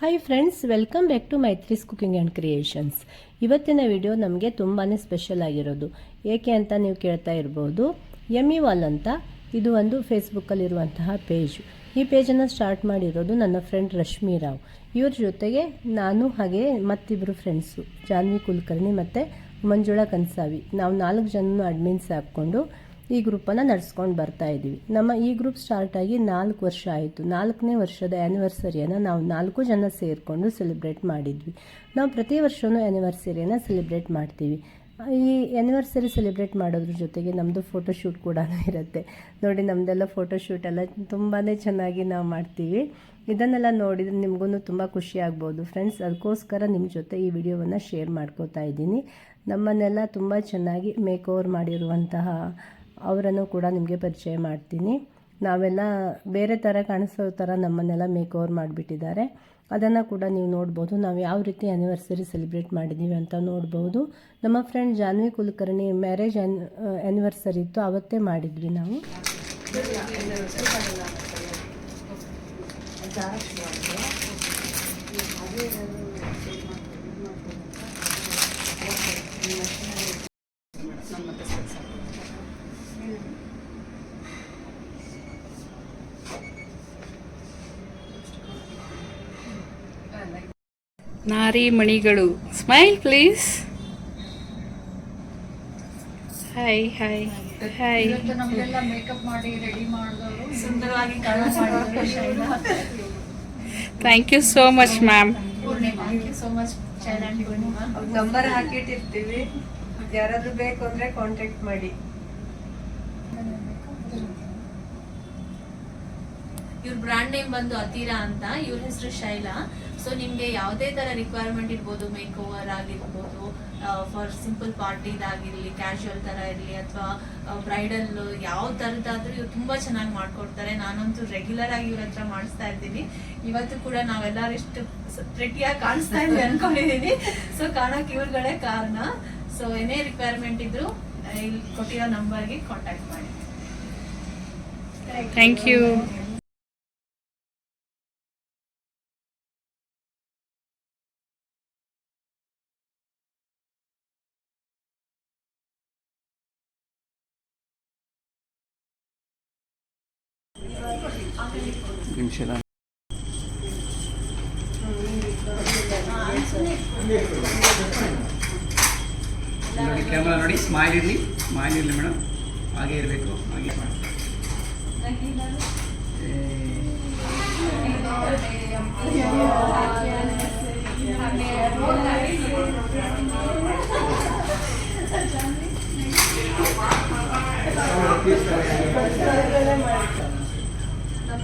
Hi friends welcome back to Maitri's cooking and creations ಇವತ್ತಿನ video ನಮಗೆ ತುಂಬಾ special ಆಗಿರೋದು. ಏಕೆ ಅಂತ ನೀವು ಕೇಳ್ತಾ ಇರ್ಬೋದು ಎಮ್ಮಿ ವಾಲ್ ಅಂತ ಇದು ಒಂದು ಫೇಸ್ಬುಕ್ಕಲ್ಲಿರುವಂತಹ ಪೇಜ್ ಈ ಪೇಜನ್ನು ಸ್ಟಾರ್ಟ್ ಮಾಡಿರೋದು ನನ್ನ ಫ್ರೆಂಡ್ ರಶ್ಮಿ ರಾವ್. ಇವ್ರ ಜೊತೆಗೆ ನಾನು ಹಾಗೆ ಮತ್ತಿಬ್ಬರು ಫ್ರೆಂಡ್ಸು ಜಾನ್ವಿ ಕುಲಕರ್ಣಿ ಮತ್ತು ಮಂಜುಳಾ ಕನ್ಸಾವಿ. ನಾವು ನಾಲ್ಕು ಜನನು ಅಡ್ಮಿನ್ಸ್ ಹಾಕ್ಕೊಂಡು ಈ ಗ್ರೂಪನ್ನು ನಡೆಸ್ಕೊಂಡು ಬರ್ತಾ ಇದ್ದೀವಿ ನಮ್ಮ ಈ ಗ್ರೂಪ್ ಸ್ಟಾರ್ಟ್ ಆಗಿ ನಾಲ್ಕು ವರ್ಷ ಆಯಿತು. ನಾಲ್ಕನೇ ವರ್ಷದ ಆ್ಯನಿವರ್ಸರಿಯನ್ನು ನಾವು ನಾಲ್ಕು ಜನ ಸೇರಿಕೊಂಡು ಸೆಲೆಬ್ರೇಟ್ ಮಾಡಿದ್ವಿ. ನಾವು ಪ್ರತಿ ವರ್ಷವೂ ಆ್ಯನಿವರ್ಸರಿಯನ್ನು ಸೆಲೆಬ್ರೇಟ್ ಮಾಡ್ತೀವಿ. ಈ ಆ್ಯನಿವರ್ಸರಿ ಸೆಲೆಬ್ರೇಟ್ ಮಾಡೋದ್ರ ಜೊತೆಗೆ ನಮ್ಮದು ಫೋಟೋಶೂಟ್ ಕೂಡ ಇರುತ್ತೆ. ನೋಡಿ ನಮ್ಮದೆಲ್ಲ ಫೋಟೋಶೂಟ್ ಎಲ್ಲ ತುಂಬಾ ಚೆನ್ನಾಗಿ ನಾವು ಮಾಡ್ತೀವಿ. ಇದನ್ನೆಲ್ಲ ನೋಡಿದರೆ ನಿಮಗೂ ತುಂಬ ಖುಷಿ ಆಗ್ಬೋದು. ಫ್ರೆಂಡ್ಸ್ ಅದಕ್ಕೋಸ್ಕರ ನಿಮ್ಮ ಜೊತೆ ಈ ವಿಡಿಯೋವನ್ನು ಶೇರ್ ಮಾಡ್ಕೋತಾ ಇದ್ದೀನಿ. ನಮ್ಮನ್ನೆಲ್ಲ ತುಂಬ ಚೆನ್ನಾಗಿ ಮೇಕ್ ಓವರ್ ಮಾಡಿರುವಂತಹ ಅವರನ್ನು ಕೂಡ ನಿಮಗೆ ಪರಿಚಯ ಮಾಡ್ತೀನಿ. ನಾವೆಲ್ಲ ಬೇರೆ ಥರ ಕಾಣಿಸೋ ಥರ ನಮ್ಮನ್ನೆಲ್ಲ ಮೇಕ್ ಓವರ್ ಮಾಡಿಬಿಟ್ಟಿದ್ದಾರೆ. ಅದನ್ನು ಕೂಡ ನೀವು ನೋಡ್ಬೋದು. ನಾವು ಯಾವ ರೀತಿ ಆ್ಯನಿವರ್ಸರಿ ಸೆಲೆಬ್ರೇಟ್ ಮಾಡಿದ್ದೀವಿ ಅಂತ ನೋಡ್ಬೋದು. ನಮ್ಮ friend Janvi Kulkarni marriage an anniversary ಇತ್ತು. ಅವತ್ತೇ ಮಾಡಿದ್ವಿ ನಾವು. ನಾರಿ ಮಣಿಗಳು smile please hi hi hi thank you so much ma'am Poornima. Thank you so much Shaila and Poornima. Number ಹಾಕಿಟ್ಟಿರ್ತೀವಿ. ಯಾರಾದ್ರೂ ಬೇಕು ಅಂದ್ರೆ ಕಾಂಟ್ಯಾಕ್ಟ್ ಮಾಡಿ. ಇವ್ರ ಬ್ರಾಂಡ್ ನೇಮ್ ಬಂದು ಅತೀರಾ ಅಂತ. ಇವ್ರ ಹೆಸರು ಶೈಲಾ. ಸೊ ನಿಮ್ಗೆ ಯಾವುದೇ ತರ ರಿಕ್ವೈರ್ಮೆಂಟ್ ಇರ್ಬೋದು ಮೇಕ್ ಓವರ್ ಆಗಿರ್ಬೋದು ಫಾರ್ ಸಿಂಪಲ್ ಪಾರ್ಟಿದಾಗಿರಲಿ ಕ್ಯಾಶುವಲ್ ತರ ಇರಲಿ, ಅಥವಾ ಬ್ರೈಡಲ್ ಯಾವ ತರದಾದ್ರೂ ಇವ್ರು ತುಂಬಾ ಚೆನ್ನಾಗಿ ಮಾಡ್ಕೊಡ್ತಾರೆ. ನಾನಂತೂ ರೆಗ್ಯುಲರ್ ಆಗಿ ಇವ್ರ ಹತ್ರ ಮಾಡಿಸ್ತಾ ಇದ್ದೀನಿ ಇವತ್ತು ಕೂಡ ನಾವೆಲ್ಲರೂ ಇಷ್ಟು ಪ್ರೆಟಿಯಾಗಿ ಕಾಣಿಸ್ತಾ ಇದ್ವಿ ಅನ್ಕೊಂಡಿದೀನಿ. ಸೊ ಕಾಣಕ್ ಇವ್ರುಗಳೇ ಕಾರಣ. ಸೊ ಏನೇ ರಿಕ್ವೈರ್ಮೆಂಟ್ ಇದ್ರು ಇಲ್ಲಿ ಕೊಟ್ಟಿರೋ ನಂಬರ್ಗೆ ಕಾಂಟ್ಯಾಕ್ಟ್ ಮಾಡಿ. ಥ್ಯಾಂಕ್ ಯು ನೋಡಿ ಕ್ಯಾಮ್ರಾ ನೋಡಿ ಸ್ಮೈಲ್ ಇರಲಿ ಸ್ಮೈಲ್ ಇರಲಿ ಮೇಡಮ್ ಹಾಗೆ ಇರಬೇಕು ಹಾಗೆ ಮಾಡಿ.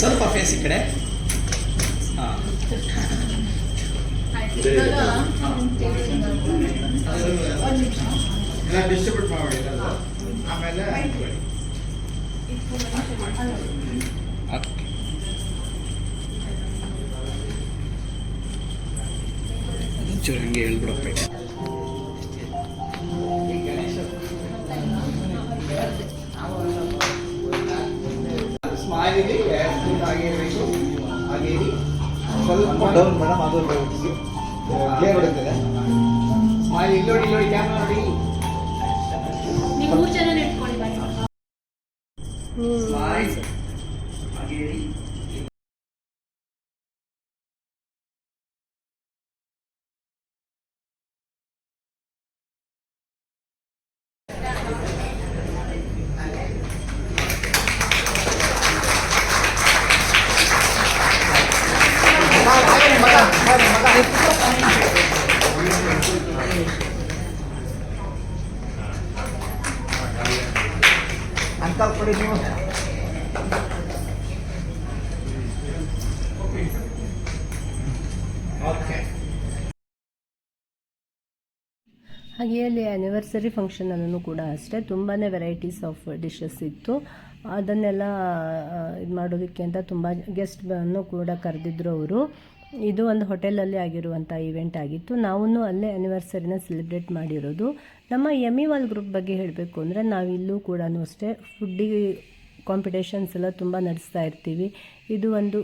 ಸ್ವಲ್ಪ ಫೇಸ್ ಈ ಕಡೆ. ಡಿಸ್ಟ್ರಿಬ್ಯೂಟ್ ಮಾಡಿ ಎಲ್ಲ. ಆಮೇಲೆ ಓಕೆ ಒಂಚೂರು ಹಂಗೆ ಹೇಳ್ಬಿಡಪ್ಪ ಸ್ವಲ್ಪ ಡೌನ್ ಮೇಡಮ್ ಅದು ಕ್ಲಿಯರ್ ಹೊಡಿತದೆ ಸ್ಮೈಲ್ ಇಲ್ಲಿ ನೋಡಿ ಇಲ್ಲಿ ನೋಡಿ ಕ್ಯಾಮ್ರಾ ನೋಡಿ. ನೀವು ಮೂರು ಜನ ಇಟ್ಕೊಳ್ಳಿ ಸ್ಮೈಲ್ ಹಾಗೆಯಲ್ಲಿ ಹಾಗೆ ಅಲ್ಲಿ ಆ್ಯನಿವರ್ಸರಿ ಫಂಕ್ಷನಲ್ಲೂ ಕೂಡ ಅಷ್ಟೇ. ತುಂಬಾ ವೆರೈಟೀಸ್ ಆಫ್ ಡಿಶಸ್ ಇತ್ತು. ಅದನ್ನೆಲ್ಲ ಇದು ಮಾಡೋದಕ್ಕೆ ಅಂತ ತುಂಬ ಗೆಸ್ಟ್ಗಳನ್ನು ಕೂಡ ಕರೆದಿದ್ರು ಅವರು. ಇದು ಒಂದು ಹೋಟೆಲಲ್ಲಿ ಆಗಿರುವಂಥ ಇವೆಂಟ್ ಆಗಿತ್ತು. ನಾವೂ ಅಲ್ಲೇ ಆ್ಯನಿವರ್ಸರಿನ ಸೆಲೆಬ್ರೇಟ್ ಮಾಡಿರೋದು. ನಮ್ಮ ಎಂ ವಾಲ್ ಗ್ರೂಪ್ ಬಗ್ಗೆ ಹೇಳಬೇಕು ಅಂದರೆ ನಾವಿಲ್ಲೂ ಕೂಡ ಅಷ್ಟೇ ಫುಡ್ಡಿಗೆ ಕಾಂಪಿಟೇಷನ್ಸ್ ಎಲ್ಲ ತುಂಬ ನಡೆಸ್ತಾ ಇರ್ತೀವಿ. ಇದು ಒಂದು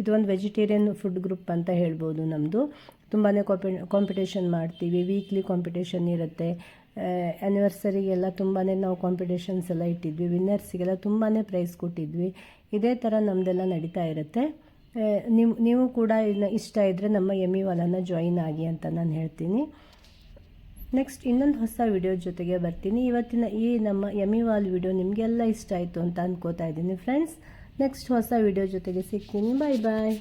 ಇದು ಒಂದು ವೆಜಿಟೇರಿಯನ್ ಫುಡ್ ಗ್ರೂಪ್ ಅಂತ ಹೇಳ್ಬೋದು ನಮ್ಮದು ತುಂಬಾ ಕಾಂಪಿ ಕಾಂಪಿಟೇಷನ್ ಮಾಡ್ತೀವಿ. ವೀಕ್ಲಿ ಕಾಂಪಿಟೇಷನ್ ಇರುತ್ತೆ. ಆ್ಯನಿವರ್ಸರಿಗೆಲ್ಲ ತುಂಬಾ ನಾವು ಕಾಂಪಿಟೇಷನ್ಸ್ ಎಲ್ಲ ಇಟ್ಟಿದ್ವಿ. ವಿನ್ನರ್ಸಿಗೆಲ್ಲ ತುಂಬಾ ಪ್ರೈಸ್ ಕೊಟ್ಟಿದ್ವಿ. ಇದೇ ಥರ ನಮ್ಮದೆಲ್ಲ ನಡೀತಾ ಇರುತ್ತೆ. ನೀವು ನೀವು ಕೂಡ ಇದನ್ನ ಇಷ್ಟ ಇದ್ದರೆ ನಮ್ಮ ಎಂ ಇ ವಾಲನ ಜಾಯಿನ್ ಆಗಿ ಅಂತ ನಾನು ಹೇಳ್ತೀನಿ. ನೆಕ್ಸ್ಟ್ ಇನ್ನೊಂದು ಹೊಸ ವಿಡಿಯೋ ಜೊತೆಗೆ ಬರ್ತೀನಿ. ಇವತ್ತಿನ ಈ ನಮ್ಮ ಎಮಿ ವಾಲ್ ವಿಡಿಯೋ ನಿಮಗೆಲ್ಲ ಇಷ್ಟ ಆಯಿತು ಅಂತ ಅಂದ್ಕೋತಾ ಇದ್ದೀನಿ ಫ್ರೆಂಡ್ಸ್ ನೆಕ್ಸ್ಟ್ ಹೊಸ ವಿಡಿಯೋ ಜೊತೆಗೆ ಸಿಗ್ತೀನಿ. ಬಾಯ್ ಬಾಯ್